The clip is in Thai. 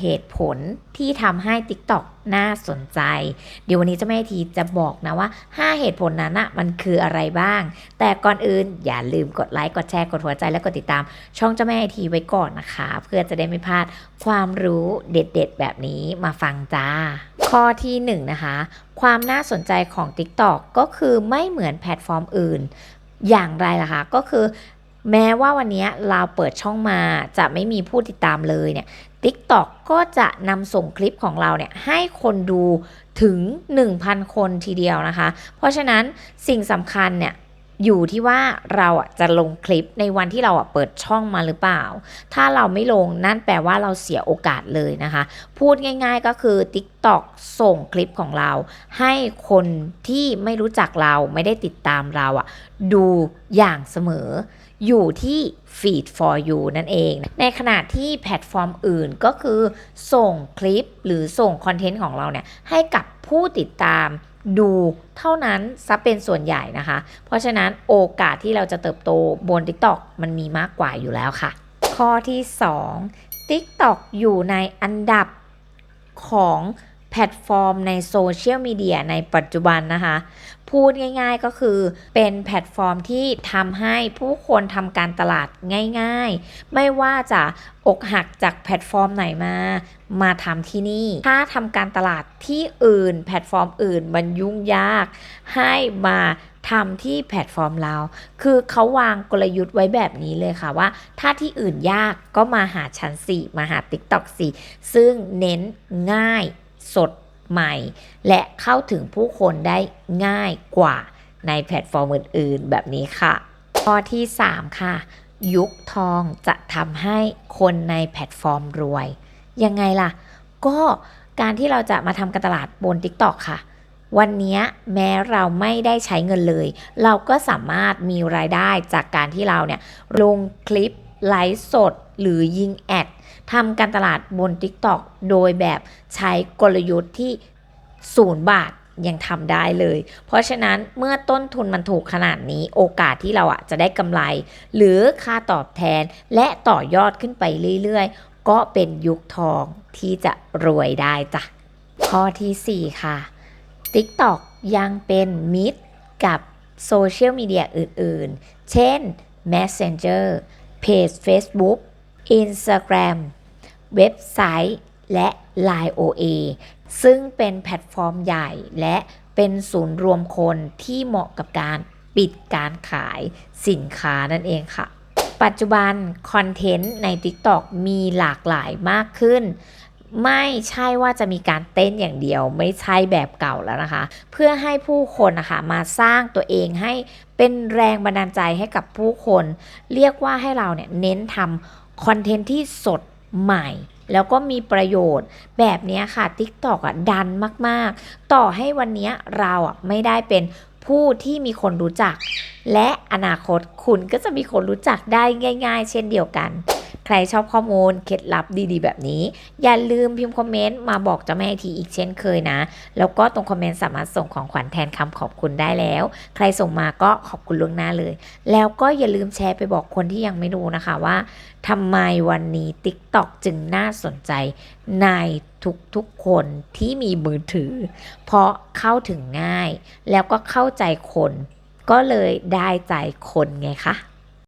เหตุผลที่ทำให้ TikTok น่าสนใจ เดี๋ยววันนี้เจ้าแม่ทีจะบอกนะว่า 5 เหตุผลนั้นนะมันคืออะไรบ้าง แต่ก่อนอื่นอย่าลืมกดไลค์ กดแชร์ กดหัวใจและกดติดตาม ช่องเจ้าแม่ทีไว้ก่อนนะคะ เพื่อจะได้ไม่พลาดความรู้เด็ดๆ แบบนี้มาฟังจ้า ข้อที่1นะคะความน่าสนใจของ TikTok ก็คือไม่เหมือนแพลตฟอร์มอื่น อย่างไรล่ะคะก็คือ แม้ว่าวันนี้เราเปิดช่องมาจะไม่มีผู้ติดตามเลยเนี่ย TikTok ก็จะนำส่งคลิปของเราเนี่ยให้คนดูถึง 1,000 คนทีเดียวนะคะ เพราะฉะนั้นสิ่งสำคัญเนี่ย อยู่ที่ว่าเราจะลงคลิปในวันที่เราเปิดช่องมาหรือเปล่า ถ้าเราไม่ลงนั่นแปลว่าเราเสียโอกาสเลยนะคะ พูดง่าย ๆก็คือ TikTok ส่งคลิปของเรา ให้คนที่ไม่รู้จักเราไม่ได้ติดตามเราอะดูอย่างเสมอ อยู่ที่ feed for you นั่นเอง ในขณะที่แพลตฟอร์มอื่นก็คือส่งคลิปหรือส่งคอนเทนต์ของเราเนี่ยให้กับผู้ติดตาม ดูเท่านั้นซะเป็นส่วนใหญ่นะคะ เพราะฉะนั้นโอกาสที่เราจะเติบโตบน TikTok มันมีมากกว่าอยู่แล้วค่ะ ข้อที่ 2 TikTok อยู่ในอันดับของแพลตฟอร์มในโซเชียลมีเดียในปัจจุบันนะคะ พูดง่าย ๆ ก็คือเป็นแพลตฟอร์มที่ทำให้ผู้คนทำการตลาดง่าย ๆ ไม่ว่าจะอกหักจากแพลตฟอร์มไหนมา มาทำที่นี่ ถ้าทำการตลาดที่อื่น แพลตฟอร์มอื่นมันยุ่งยาก ให้มาทำที่แพลตฟอร์มเรา คือเขาวางกลยุทธ์ไว้แบบนี้เลยค่ะว่า ถ้าที่อื่นยากก็มาหาชั้นสี่มาหา TikTok สี่ซึ่งเน้นง่ายสด ใหม่ และเข้าถึงผู้คนได้ง่ายกว่าในแพลตฟอร์มอื่นๆ แบบนี้ค่ะ ข้อที่ 3 ค่ะ ยุคทองจะทำให้คนในแพลตฟอร์มรวย ยังไงล่ะ ก็การที่เราจะมาทำการตลาดบน TikTok ค่ะ วันนี้แม้เราไม่ได้ใช้เงินเลย เราก็สามารถมีรายได้จากการที่เราเนี่ยลงคลิปไลฟ์สดหรือยิงแอด ทำการตลาดบน TikTok โดยแบบใช้กลยุทธ์ที่ศูนย์บาทยังทำได้เลย เพราะฉะนั้นเมื่อต้นทุนมันถูกขนาดนี้โอกาสที่เราอะจะได้กำไร หรือค่าตอบแทนและต่อยอดขึ้นไปเรื่อยๆ ก็เป็นยุคทองที่จะรวยได้จ้ะ ข้อที่ 4 ค่ะ TikTok ยังเป็นมิตรกับโซเชียลมีเดียอื่นๆ เช่น Messenger เพจ Facebook Instagram เว็บไซต์และ Line OA ซึ่งเป็นแพลตฟอร์มใหญ่และเป็นศูนย์รวมคนที่เหมาะกับการปิดการขายสินค้านั่นเองค่ะ ปัจจุบันคอนเทนต์ใน TikTok มีหลากหลายมากขึ้น ไม่ใช่ว่าจะมีการเต้นอย่างเดียว ไม่ใช่แบบเก่าแล้วนะคะ เพื่อให้ผู้คนนะคะมาสร้างตัวเองให้เป็นแรงบันดาลใจให้กับผู้คน เรียกว่าให้เราเนี่ยเน้นทำ คอนเทนต์ที่สดใหม่ แล้วก็มีประโยชน์แบบนี้ค่ะ TikTok อะดันมากๆ ต่อให้วันนี้เราอะไม่ได้เป็นผู้ที่มีคนรู้จัก และอนาคตคุณก็จะมีคนรู้จักได้ง่าย ๆ เช่นเดียวกัน ใครชอบข้อมูลเคล็ดลับดีๆ แบบนี้ อย่าลืมพิมพ์คอมเมนต์มาบอกเจ้าแม่ทีอีกเช่นเคยนะ แล้วก็ตรงคอมเมนต์สามารถส่งของขวัญแทนคำขอบคุณได้แล้ว ใครส่งมาก็ขอบคุณล่วงหน้าเลย แล้วก็อย่าลืมแชร์ไปบอกคนที่ยังไม่รู้นะคะว่าทำไมวันนี้ TikTok จึงน่าสนใจในทุกๆคนที่มีมือถือ เพราะเข้าถึงง่าย แล้วก็เข้าใจคน ก็เลยได้ใจคนไงคะ